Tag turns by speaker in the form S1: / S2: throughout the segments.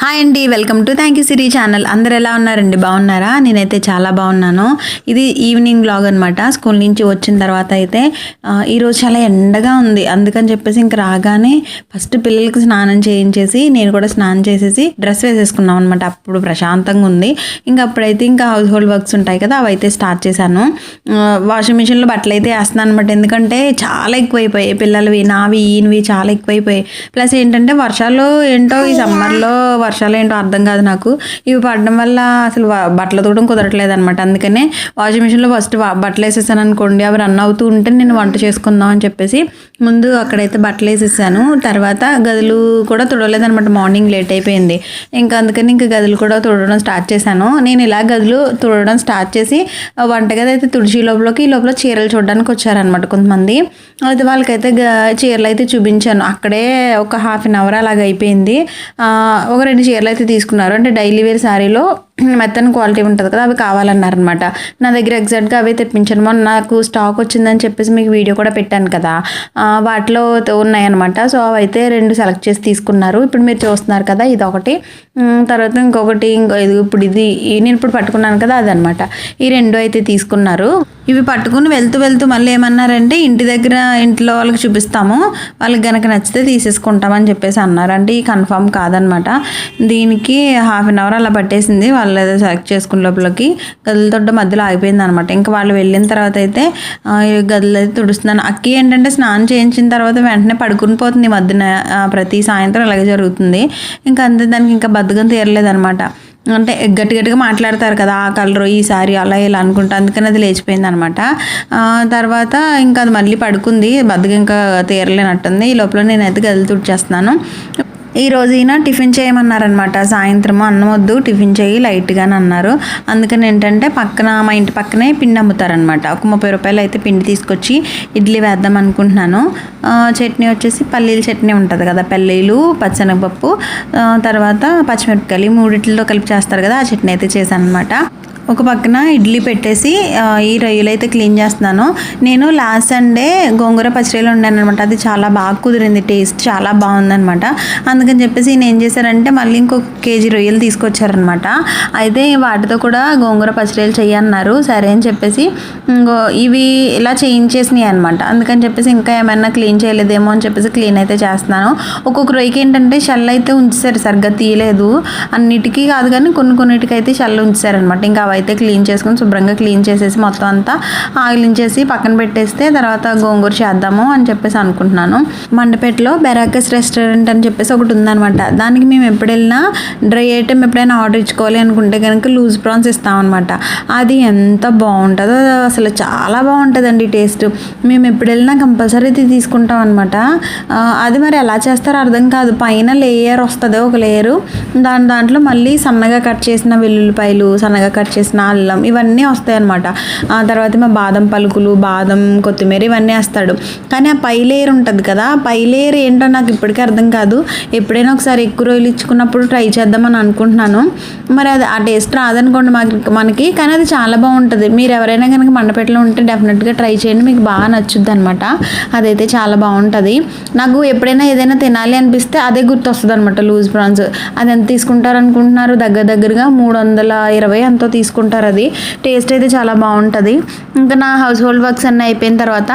S1: Hi అండి welcome to thank you Siri channel. అందరు ఎలా ఉన్నారండి? బాగున్నారా? నేనైతే చాలా బాగున్నాను. ఇది ఈవినింగ్ బ్లాగ్ అనమాట స్కూల్ నుంచి వచ్చిన తర్వాత అయితే ఈరోజు చాలా ఎండగా ఉంది. అందుకని చెప్పేసి ఇంక రాగానే ఫస్ట్ పిల్లలకి స్నానం చేయించేసి నేను కూడా స్నానం చేసేసి డ్రెస్ వేసేసుకున్నాం అనమాట అప్పుడు ప్రశాంతంగా ఉంది. ఇంకా అప్పుడైతే ఇంకా హౌస్ హోల్డ్ వర్క్స్ ఉంటాయి కదా అవి అయితే స్టార్ట్ చేశాను. వాషింగ్ మిషన్లో బట్టలు అయితే వేస్తున్నాను అనమాట ఎందుకంటే చాలా ఎక్కువైపోయాయి పిల్లలవి. నావి ఈయనవి చాలా ఎక్కువైపోయాయి. ప్లస్ ఏంటంటే వర్షాలు ఏంటో ఈ సమ్మర్లో వర్షాలు ఏంటో అర్థం కాదు నాకు. ఇవి పడడం వల్ల అసలు బట్టలు తోడడం కుదరట్లేదు అనమాట అందుకనే వాషింగ్ మిషన్లో ఫస్ట్ బట్టలు వేసేసాను అనుకోండి. అవి రన్ అవుతూ ఉంటే నేను వంట చేసుకుందాం అని చెప్పేసి ముందు అక్కడైతే బట్టలు వేసేసాను. తర్వాత గదులు కూడా తుడలేదనమాట మార్నింగ్ లేట్ అయిపోయింది. ఇంకా అందుకని ఇంకా గదులు కూడా తుడవడం స్టార్ట్ చేశాను. నేను ఇలా గదులు తుడవడం స్టార్ట్ చేసి వంట వంటగది అయితే తుడిచి లోపలికి ఈ లోపల చీరలు చూడడానికి వచ్చారనమాట కొంతమంది. అయితే వాళ్ళకైతే గ- చీరలు అయితే చూపించాను. అక్కడే ఒక హాఫ్ అన్ అవర్ అలాగ అయిపోయింది. ఆ, ఒక రెండు చీరలు అయితే తీసుకున్నారు. అంటే డైలీ వేర్ శారీలో మెత్తని క్వాలిటీ ఉంటుంది కదా అవి కావాలన్నారనమాట. నా దగ్గర ఎగ్జాక్ట్గా అవే తెప్పించాను. మొన్న నాకు స్టాక్ వచ్చిందని చెప్పేసి మీకు వీడియో కూడా పెట్టాను కదా. వాటిలో ఉన్నాయన్నమాట. సో అవి అయితే రెండు సెలెక్ట్ చేసి తీసుకున్నారు. ఇప్పుడు మీరు చూస్తున్నారు కదా ఇది ఒకటి తర్వాత ఇంకొకటి ఇంకో ఇది ఇప్పుడు ఇది నేను ఇప్పుడు పట్టుకున్నాను కదా అదనమాట ఈ రెండు అయితే తీసుకున్నారు. ఇవి పట్టుకుని వెళ్తూ వెళ్తూ మళ్ళీ ఏమన్నారంటే ఇంటి దగ్గర ఇంట్లో వాళ్ళకి చూపిస్తాము వాళ్ళకి గనక నచ్చితే తీసేసుకుంటామని చెప్పేసి అన్నారు. అంటే ఈ కన్ఫామ్ కాదనమాట. దీనికి హాఫ్ అన్ అవర్ అలా పట్టేసింది వాళ్ళు ఏదో సెలెక్ట్ చేసుకున్న లోపలికి గదుల తొడ్డ మధ్యలో ఆగిపోయింది అనమాట ఇంకా వాళ్ళు వెళ్ళిన తర్వాత అయితే గదులు అయితే తుడుస్తున్నాను. అక్కి ఏంటంటే స్నానం చేయించిన తర్వాత వెంటనే పడుకుని పోతుంది మధ్యన ప్రతి సాయంత్రం అలాగే జరుగుతుంది. ఇంకా అంతే దానికి ఇంకా బద్దకం తీరలేదనమాట. అంటే గట్టి గట్టిగా మాట్లాడతారు కదా ఆ కలర్ ఈ సారీ అలా ఇలా అనుకుంటా అందుకని అది లేచిపోయింది అనమాట తర్వాత ఇంకా అది మళ్ళీ పడుకుంది బద్దగా ఇంకా తీరలేనట్టుంది. ఈ లోపల నేనైతే గదిలి తుడిచేస్తున్నాను. ఈ రోజు ఈయన టిఫిన్ చేయమన్నారనమాట సాయంత్రం అన్నం వద్దు టిఫిన్ చేయి లైట్గాని అన్నారు. అందుకని ఏంటంటే పక్కన మా ఇంటి పక్కనే పిండి అమ్ముతారనమాట ఒక ముప్పై రూపాయలు అయితే పిండి తీసుకొచ్చి ఇడ్లీ వేద్దాం అనుకుంటున్నాను. చట్నీ వచ్చేసి పల్లీల చట్నీ ఉంటుంది కదా పల్లీలు పచ్చనగపప్పు తర్వాత పచ్చిమిరపకాయలు మూడిట్లో కలిపి చేస్తారు కదా ఆ చట్నీ అయితే చేశాను అనమాట ఒక పక్కన ఇడ్లీ పెట్టేసి ఈ రొయ్యలు అయితే క్లీన్ చేస్తున్నాను. నేను లాస్ట్ సండే గోంగూర పచ్చడిలో ఉండాను అనమాట అది చాలా బాగా కుదిరింది టేస్ట్ చాలా బాగుందనమాట అందుకని చెప్పేసి నేను ఏం చేశారంటే మళ్ళీ ఇంకొక కేజీ రొయ్యలు తీసుకొచ్చారనమాట అయితే వాటితో కూడా గోంగూర పచ్చడిలు చేయన్నారు సరే అని చెప్పేసి ఇంకో ఇవి ఇలా చేయించేసినాయి అనమాట అందుకని చెప్పేసి ఇంకా ఏమైనా క్లీన్ చేయలేదేమో అని చెప్పేసి క్లీన్ అయితే చేస్తున్నాను. ఒక్కొక్క రొయ్యకి ఏంటంటే షెల్ అయితే ఉంచేసారు సరిగ్గా తీయలేదు. అన్నిటికీ కాదు కానీ కొన్ని కొన్నిటికైతే అయితే షెల్ ఉంచారనమాట ఇంకా అయితే క్లీన్ చేసుకొని శుభ్రంగా క్లీన్ చేసేసి మొత్తం అంతా ఆగిలించేసి పక్కన పెట్టేస్తే తర్వాత గోంగూర చేద్దాము అని చెప్పేసి అనుకుంటున్నాను. మండపేటలో బెరాకస్ రెస్టారెంట్ అని చెప్పేసి ఒకటి ఉందనమాట దానికి మేము ఎప్పుడు వెళ్ళినా డ్రై ఐటెం ఎప్పుడైనా ఆర్డర్ ఇచ్చుకోవాలి అనుకుంటే కనుక లూజ్ ప్రాన్స్ ఇస్తామన్నమాట. అది ఎంత బాగుంటుందో అసలు చాలా బాగుంటుందండి టేస్ట్. మేము ఎప్పుడు వెళ్ళినా కంపల్సరీ ఇది తీసుకుంటాం అనమాట అది మరి ఎలా చేస్తారో అర్థం కాదు. పైన లేయర్ వస్తుంది ఒక లేయరు. దాని దాంట్లో మళ్ళీ సన్నగా కట్ చేసిన వెల్లుల్లిపాయలు సన్నగా కట్ చేసిన అల్లం ఇవన్నీ వస్తాయి అనమాట ఆ తర్వాత మా బాదం పలుకులు బాదం కొత్తిమీర ఇవన్నీ వేస్తాడు. కానీ ఆ పై లేయర్ ఉంటుంది కదా ఆ పై లేయర్ ఏంటో నాకు ఇప్పటికీ అర్థం కాదు. ఎప్పుడైనా ఒకసారి ఎక్కువ రోజులు ఇచ్చుకున్నప్పుడు ట్రై చేద్దామని అనుకుంటున్నాను. మరి అది ఆ టేస్ట్ రాదనుకోండి మాకు మనకి కానీ అది చాలా బాగుంటుంది. మీరు ఎవరైనా కనుక మండపేటలో ఉంటే డెఫినెట్గా ట్రై చేయండి మీకు బాగా నచ్చుద్ది అనమాట అదైతే చాలా బాగుంటుంది. నాకు ఎప్పుడైనా ఏదైనా తినాలి అనిపిస్తే అదే గుర్తొస్తుంది అనమాట లూజ్ ప్రాన్స్ అది ఎంత తీసుకుంటారు అనుకుంటున్నారు దగ్గర దగ్గరగా మూడు వందల ఇరవై ఎంతో తీసుకుంటారు. అది. టేస్ట్ అయితే చాలా బాగుంటుంది. ఇంకా నా హౌస్ హోల్డ్ వర్క్స్ అన్నీ అయిపోయిన తర్వాత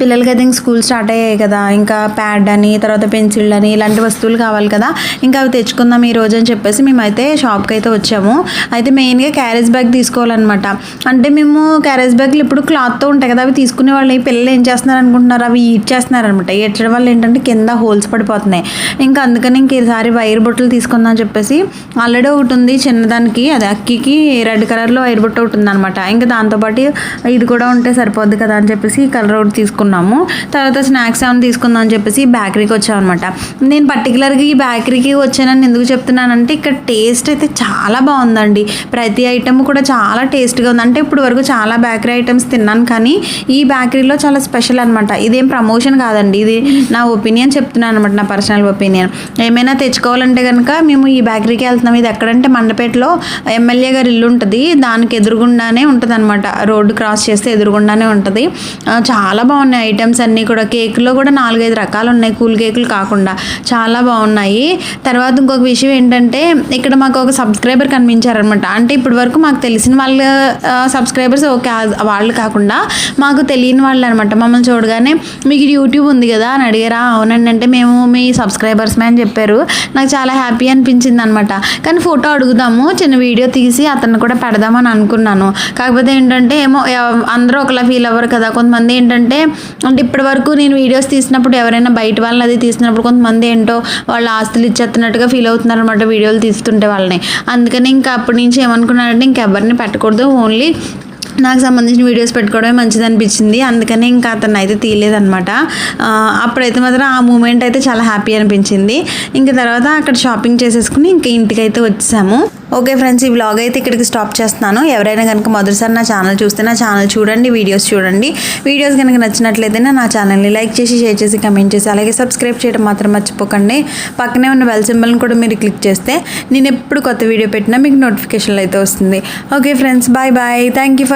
S1: పిల్లలకి అయితే ఇంకా స్కూల్ స్టార్ట్ అయ్యాయి కదా. ఇంకా ప్యాడ్ అని తర్వాత పెన్సిల్ అని ఇలాంటి వస్తువులు కావాలి కదా. ఇంకా అవి తెచ్చుకుందాం ఈ రోజు అని చెప్పేసి మేమైతే షాప్కి అయితే వచ్చాము. అయితే మెయిన్గా క్యారేజ్ బ్యాగ్ తీసుకోవాలన్నమాట. అంటే మేము క్యారేజ్ బ్యాగ్లు ఇప్పుడు క్లాత్తో ఉంటాయి కదా. అవి తీసుకునే వాళ్ళు ఈ పిల్లలు ఏం చేస్తున్నారు అనుకుంటున్నారు? అవి ఈట్ చేస్తున్నారు అనమాట ఈడ్చడం వల్ల ఏంటంటే కింద హోల్స్ పడిపోతున్నాయి. ఇంకా అందుకని ఇంక ఈసారి వైర్ బొట్టలు తీసుకుందాం అని చెప్పేసి ఆల్రెడీ ఒకటి ఉంది చిన్నదానికి. అది అక్కికి రెడ్ కలర్లో వైర్ బొట్ట ఒకటి ఉందన్నమాట. ఇంకా దాంతోపాటు ఇది కూడా ఉంటే సరిపోద్ది కదా అని చెప్పేసి ఈ కలర్ ఒకటి తీసుకున్నాము. తర్వాత స్నాక్స్ ఏమైనా తీసుకుందాం అని చెప్పేసి ఈ బేకరీకి వచ్చామన్నమాట. నేను పర్టికులర్గా ఈ బేకరీకి వచ్చానని ఎందుకు చెప్తున్నానంటే ఇక్కడ టేస్ట్ అయితే చాలా బాగుందండి. ప్రతి ఐటమ్ కూడా చాలా టేస్ట్గా ఉంది. అంటే ఇప్పుడు వరకు చాలా బేకరీ ఐటమ్స్ తిన్నాను కానీ ఈ బేకరీలో చాలా స్పెషల్ అనమాట ఇదేం ప్రమోషన్ కాదండి. ఇది నా ఒపీనియన్ చెప్తున్నాను అనమాట నా పర్సనల్ ఒపీనియన్ ఏమైనా తెచ్చుకోవాలంటే కనుక మేము ఈ బేకరీకి వెళ్తున్నాం. ఇది ఎక్కడంటే మండపేటలో ఎమ్మెల్యే గారి ఇల్లు ఉంటుంది. దానికి ఎదురుగుండానే ఉంటుంది అనమాట రోడ్డు క్రాస్ చేస్తే ఎదురుగుండానే ఉంటుంది. చాలా బాగుంటుంది బాగున్నాయి ఐటమ్స్ అన్నీ కూడా. కేకులో కూడా నాలుగైదు రకాలు ఉన్నాయి. కూల్ కేకులు కాకుండా చాలా బాగున్నాయి. తర్వాత ఇంకొక విషయం ఏంటంటే ఇక్కడ మాకు ఒక సబ్స్క్రైబర్ కనిపించారనమాట అంటే ఇప్పటి వరకు మాకు తెలిసిన వాళ్ళ సబ్స్క్రైబర్స్ ఓకే వాళ్ళు కాకుండా మాకు తెలియని వాళ్ళు అనమాట మమ్మల్ని చూడగానే మీకు యూట్యూబ్ ఉంది కదా అని అడిగారా. అవునండి. అంటే మేము మీ సబ్స్క్రైబర్స్ అని చెప్పారు. నాకు చాలా హ్యాపీ అనిపించింది అనమాట కానీ ఫోటో అడుగుదాము. చిన్న వీడియో తీసి అతన్ని కూడా పెడదామని అనుకున్నాను. కాకపోతే ఏంటంటే ఏమో అందరూ ఒకలా ఫీల్ అవ్వరు కదా. కొంతమంది ఏంటంటే అంటే ఇప్పటి వరకు నేను వీడియోస్ తీసినప్పుడు ఎవరైనా బయట వాళ్ళని అది తీసినప్పుడు కొంతమంది ఏంటో వాళ్ళ ఆస్తులు ఇచ్చేస్తున్నట్టుగా ఫీల్ అవుతున్నారు అనమాట వీడియోలు తీస్తుంటే వాళ్ళని. అందుకని ఇంకా అప్పటి నుంచి ఏమనుకున్నానంటే ఇంకెవరిని పెట్టకూడదు ఓన్లీ నాకు సంబంధించిన వీడియోస్ పెట్టుకోవడమే మంచిది అనిపించింది అందుకని ఇంకా అతను అయితే తీయలేదనమాట అప్పుడైతే మాత్రం ఆ మూమెంట్ అయితే చాలా హ్యాపీ అనిపించింది. ఇంకా తర్వాత అక్కడ షాపింగ్ చేసేసుకుని ఇంకా ఇంటికైతే వచ్చాము. వచ్చేసాము ఓకే ఫ్రెండ్స్ ఈ వ్లాగ్ అయితే ఇక్కడికి స్టాప్ చేస్తున్నాను. ఎవరైనా కనుక మొదటిసారి నా ఛానల్ చూస్తే నా ఛానల్ చూడండి వీడియోస్ చూడండి. వీడియోస్ కనుక నచ్చినట్లయితే నా ఛానల్ని లైక్ చేసి షేర్ చేసి కమెంట్ చేసి అలాగే సబ్స్క్రైబ్ చేయడం మాత్రం మర్చిపోకండి. పక్కనే ఉన్న బెల్ సింబల్ని కూడా మీరు క్లిక్ చేస్తే నేను ఎప్పుడు కొత్త వీడియో పెట్టినా మీకు నోటిఫికేషన్లు అయితే వస్తుంది. Okay friends bye bye thank you for